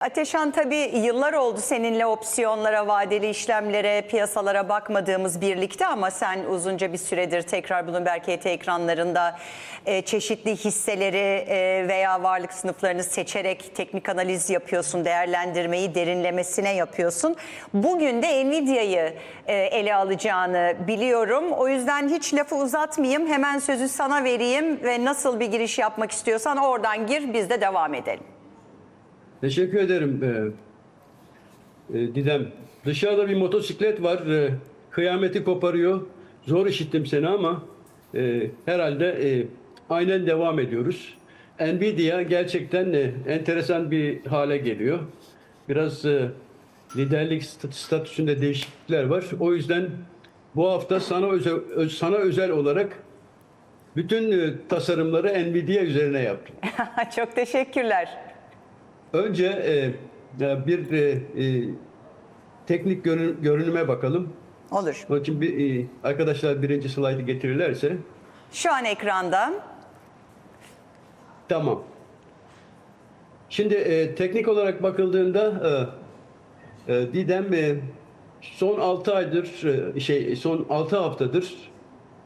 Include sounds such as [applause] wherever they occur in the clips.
Ateşan tabii yıllar oldu seninle opsiyonlara, vadeli işlemlere, piyasalara bakmadığımız birlikte ama sen uzunca bir süredir tekrar Bloomberg HT ekranlarında e, çeşitli hisseleri e, veya varlık sınıflarını seçerek teknik analiz yapıyorsun, değerlendirmeyi derinlemesine yapıyorsun. Bugün de Nvidia'yı e, ele alacağını biliyorum. O yüzden hiç lafı uzatmayayım, hemen sözü sana vereyim ve nasıl bir giriş yapmak istiyorsan oradan gir, biz de devam edelim. Teşekkür ederim e, e, Didem. Dışarıda bir motosiklet var. e, kıyameti koparıyor. Zor işittim seni ama herhalde aynen devam ediyoruz. Nvidia gerçekten e, enteresan bir hale geliyor. Biraz liderlik st- statüsünde değişiklikler var. O yüzden bu hafta sana özel, sana özel olarak bütün tasarımları Nvidia üzerine yaptım. [laughs] Çok teşekkürler. Önce e, bir e, e, teknik görün- görünüme bakalım. Olur. Onun için bir, e, arkadaşlar birinci slaytı getirirlerse. Şu an ekranda. Tamam. Şimdi e, teknik olarak bakıldığında e, e, Didem e, son 6 aydır e, şey son 6 haftadır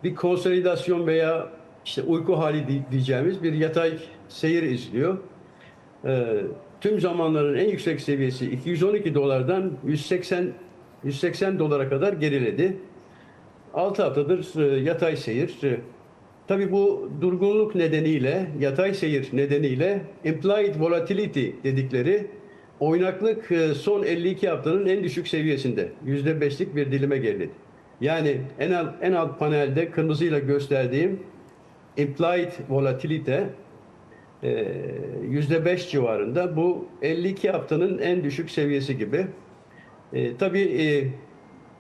bir konsolidasyon veya işte uyku hali di- diyeceğimiz bir yatay seyir izliyor. E, tüm zamanların en yüksek seviyesi 212 dolardan 180 180 dolara kadar geriledi. 6 haftadır e, yatay seyir. E, Tabii bu durgunluk nedeniyle, yatay seyir nedeniyle implied volatility dedikleri oynaklık e, son 52 haftanın en düşük seviyesinde. %5'lik bir dilime geriledi. Yani en alt, en alt panelde kırmızıyla gösterdiğim implied volatility e, %5 civarında. Bu 52 haftanın en düşük seviyesi gibi. E, tabii e,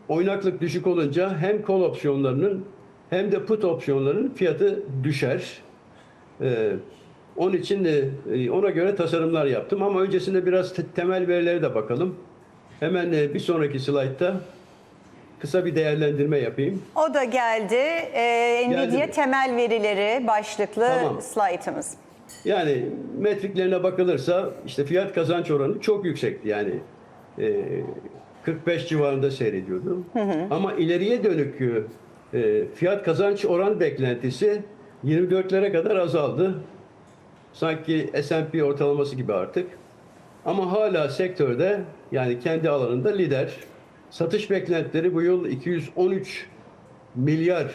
oynaklık düşük olunca hem call opsiyonlarının hem de put opsiyonlarının fiyatı düşer. Ee, onun için de e, ona göre tasarımlar yaptım ama öncesinde biraz te- temel verilere de bakalım. Hemen e, bir sonraki slaytta kısa bir değerlendirme yapayım. O da geldi. Ee, Geldi Nvidia mi? temel verileri başlıklı Tamam. slaytımız. Yani metriklerine bakılırsa işte fiyat kazanç oranı çok yüksekti. Yani e, 45 civarında seyrediyordu. Ama ileriye dönük e, fiyat kazanç oran beklentisi 24'lere kadar azaldı. Sanki S&P ortalaması gibi artık. Ama hala sektörde yani kendi alanında lider. Satış beklentileri bu yıl 213 milyar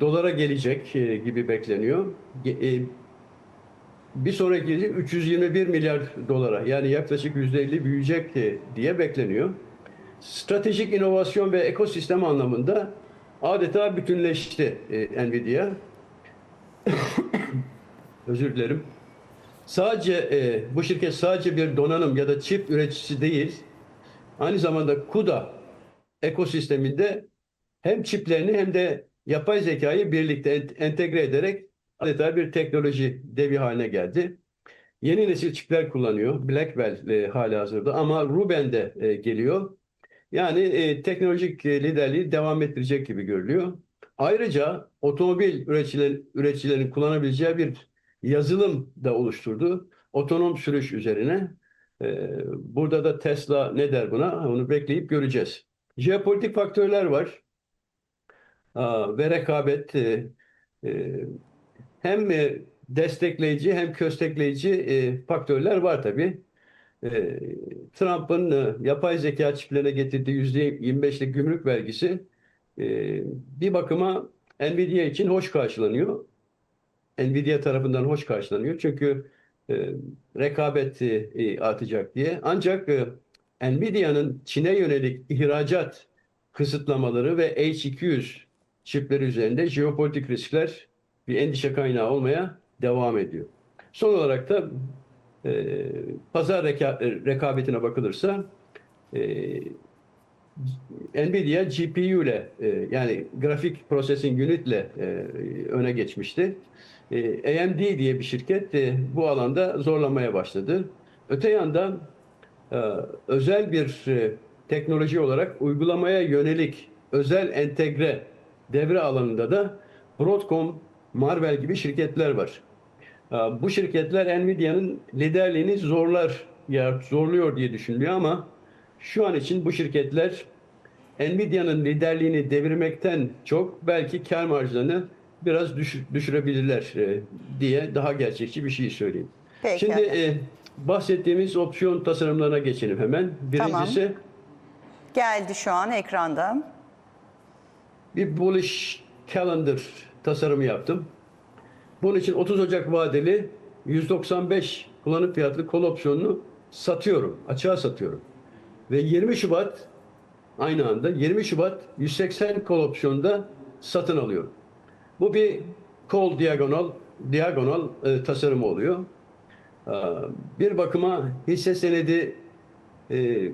dolara gelecek e, gibi bekleniyor. Bir sonraki yıl 321 milyar dolara yani yaklaşık %50 büyüyecek diye bekleniyor. Stratejik inovasyon ve ekosistem anlamında adeta bütünleşti e, Nvidia. [coughs] Özür dilerim. Sadece e, bu şirket sadece bir donanım ya da çip üreticisi değil, aynı zamanda CUDA ekosisteminde hem çiplerini hem de yapay zekayı birlikte ent- entegre ederek adeta bir teknoloji devi haline geldi. Yeni nesil çipler kullanıyor. Blackwell e, hali hazırda ama Ruben de e, geliyor. Yani e, teknolojik e, liderliği devam ettirecek gibi görülüyor. Ayrıca otomobil üreticiler, üreticilerin kullanabileceği bir yazılım da oluşturdu. Otonom sürüş üzerine. E, burada da Tesla ne der buna? Onu bekleyip göreceğiz. Jeopolitik faktörler var. Aa, ve rekabet e, e, hem e, destekleyici hem köstekleyici e, faktörler var tabii. E, Trump'ın yapay zeka çiplerine getirdiği %25'lik gümrük vergisi bir bakıma Nvidia için hoş karşılanıyor. Nvidia tarafından hoş karşılanıyor. Çünkü rekabet artacak diye. Ancak Nvidia'nın Çin'e yönelik ihracat kısıtlamaları ve H200 çipleri üzerinde jeopolitik riskler bir endişe kaynağı olmaya devam ediyor. Son olarak da e, pazar reka- rekabetine bakılırsa e, Nvidia GPU ile e, yani grafik processing unit ile e, öne geçmişti. E, AMD diye bir şirket e, bu alanda zorlamaya başladı. Öte yandan e, özel bir e, teknoloji olarak uygulamaya yönelik özel entegre devre alanında da Broadcom, Marvell gibi şirketler var. E, Bu şirketler Nvidia'nın liderliğini zorlar ya zorluyor diye düşünülüyor ama şu an için bu şirketler Nvidia'nın liderliğini devirmekten çok belki kar marjlarını biraz düş- düşürebilirler e, diye daha gerçekçi bir şey söyleyeyim. Peki. Şimdi e, bahsettiğimiz opsiyon tasarımlarına geçelim hemen. Birincisi Geldi şu an ekranda. bir bullish calendar tasarımı yaptım. Bunun için 30 Ocak vadeli 195 kullanım fiyatlı kol opsiyonunu satıyorum. Açığa satıyorum. Ve 20 Şubat aynı anda 20 Şubat 180 kol opsiyonda satın alıyorum. Bu bir kol diagonal diagonal e, tasarımı oluyor. Ee, bir bakıma hisse senedi e,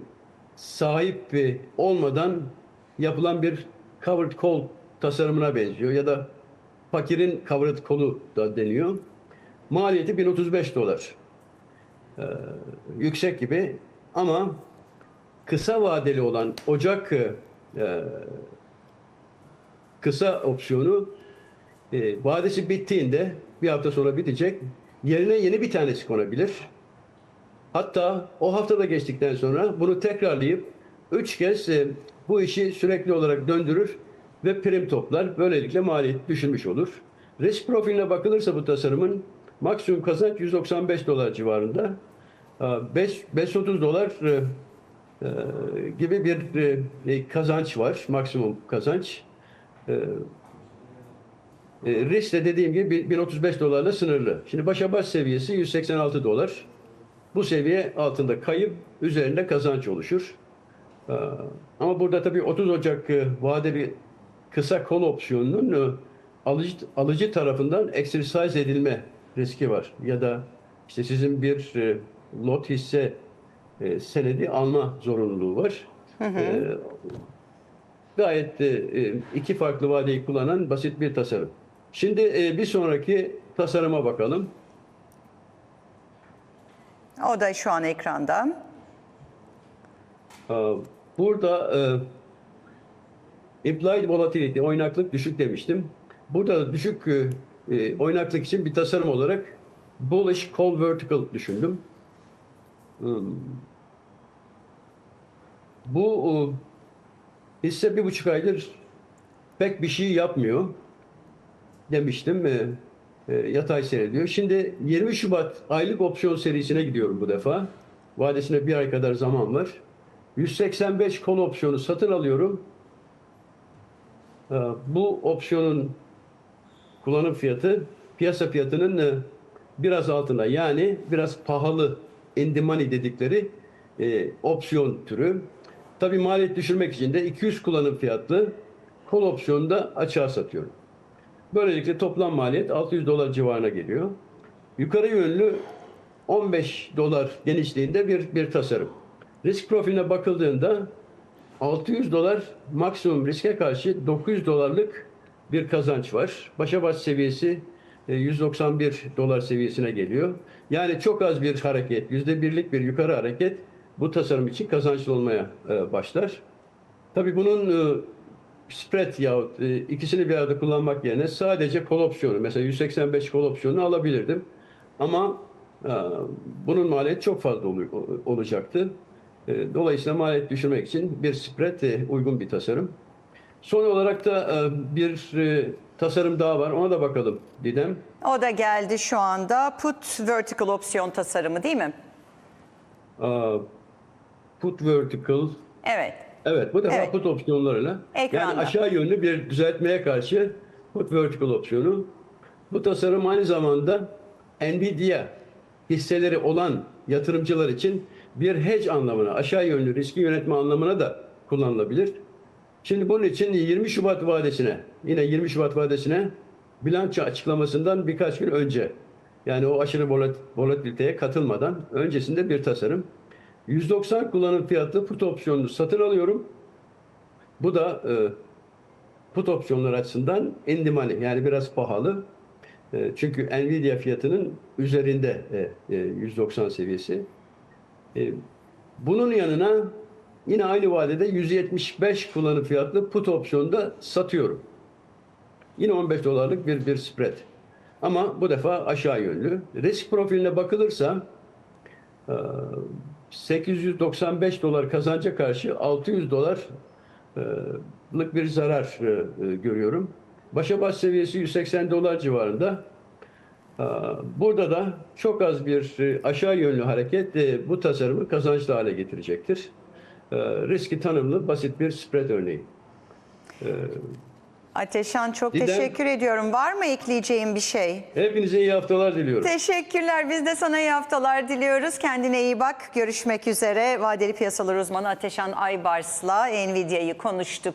sahip e, olmadan yapılan bir covered call tasarımına benziyor ya da fakirin covered call'u da deniyor. Maliyeti 1035 dolar. Ee, yüksek gibi ama kısa vadeli olan Ocak e, kısa opsiyonu e, vadesi bittiğinde bir hafta sonra bitecek. Yerine yeni bir tanesi konabilir. Hatta o haftada geçtikten sonra bunu tekrarlayıp üç kez e, bu işi sürekli olarak döndürür ve prim toplar. Böylelikle maliyet düşürmüş olur. Risk profiline bakılırsa bu tasarımın maksimum kazanç 195 dolar civarında. 5, 530 dolar e, e, gibi bir e, kazanç var. Maksimum kazanç. E, e, risk de dediğim gibi 1035 dolarla sınırlı. Şimdi başa baş seviyesi 186 dolar. Bu seviye altında kayıp, üzerinde kazanç oluşur. Ama burada tabii 30 Ocak e, vadeli kısa kol opsiyonunun e, alıcı, alıcı tarafından exercise edilme riski var. Ya da işte sizin bir e, lot hisse e, senedi alma zorunluluğu var. Ee, Gayet e, e, iki farklı vadeyi kullanan basit bir tasarım. Şimdi e, bir sonraki tasarıma bakalım. O da şu an ekranda. Burada e, implied volatility, oynaklık düşük demiştim. Burada da düşük e, e, oynaklık için bir tasarım olarak bullish call vertical düşündüm. Hmm. Bu e, hisse bir buçuk aydır pek bir şey yapmıyor demiştim. E, e, yatay seyrediyor. Şimdi 20 Şubat aylık opsiyon serisine gidiyorum bu defa. Vadesine bir ay kadar zaman var. 185 kol opsiyonu satın alıyorum. Ee, Bu opsiyonun kullanım fiyatı piyasa fiyatının e, biraz altında yani biraz pahalı money dedikleri e, opsiyon türü. Tabi maliyet düşürmek için de 200 kullanım fiyatlı kol opsiyonu da açığa satıyorum. Böylelikle toplam maliyet 600 dolar civarına geliyor. Yukarı yönlü 15 dolar genişliğinde bir, bir tasarım. Risk profiline bakıldığında 600 dolar maksimum riske karşı 900 dolarlık bir kazanç var. Başa baş seviyesi e, 191 dolar seviyesine geliyor. Yani çok az bir hareket, %1'lik bir yukarı hareket bu tasarım için kazançlı olmaya e, başlar. Tabii bunun e, spread yahut e, ikisini bir arada kullanmak yerine sadece kol opsiyonu mesela 185 kol opsiyonu alabilirdim. Ama e, bunun maliyeti çok fazla olacaktı. E, Dolayısıyla maliyet düşürmek için bir spread e, uygun bir tasarım. Son olarak da e, bir tasarım daha var. Ona da bakalım Didem. O da geldi şu anda. Put vertical opsiyon tasarımı değil mi? Aa, Put vertical. Evet. Evet bu defa Evet. put opsiyonlarıyla. Ekranda. Yani aşağı yönlü bir düzeltmeye karşı put vertical opsiyonu. Bu tasarım aynı zamanda Nvidia hisseleri olan yatırımcılar için bir hedge anlamına, aşağı yönlü riski yönetme anlamına da kullanılabilir. Şimdi bunun için 20 Şubat vadesine, yine 20 Şubat vadesine bilanço açıklamasından birkaç gün önce, yani o aşırı volat- volatiliteye katılmadan öncesinde bir tasarım. 190 kullanım fiyatlı put opsiyonunu satın alıyorum. Bu da e, put opsiyonlar açısından money yani biraz pahalı. E, çünkü Nvidia fiyatının üzerinde e, e, 190 seviyesi. E, bunun yanına yine aynı vadede 175 kullanım fiyatlı put opsiyonu da satıyorum. Yine 15 dolarlık bir bir spread. Ama bu defa aşağı yönlü. Risk profiline bakılırsa e, 895 dolar kazanca karşı 600 dolarlık bir zarar e, e, görüyorum. Başa baş seviyesi 180 dolar civarında. E, Burada da çok az bir e, aşağı yönlü hareket e, bu tasarımı kazançlı hale getirecektir. E, Riski tanımlı basit bir spread örneği. Ateşan çok Didem- teşekkür ediyorum. Var mı ekleyeceğim bir şey? Hepinize iyi haftalar diliyorum. Teşekkürler. Biz de sana iyi haftalar diliyoruz. Kendine iyi bak. Görüşmek üzere. Vadeli piyasalar uzmanı Ateşan Aybars'la Nvidia'yı konuştuk.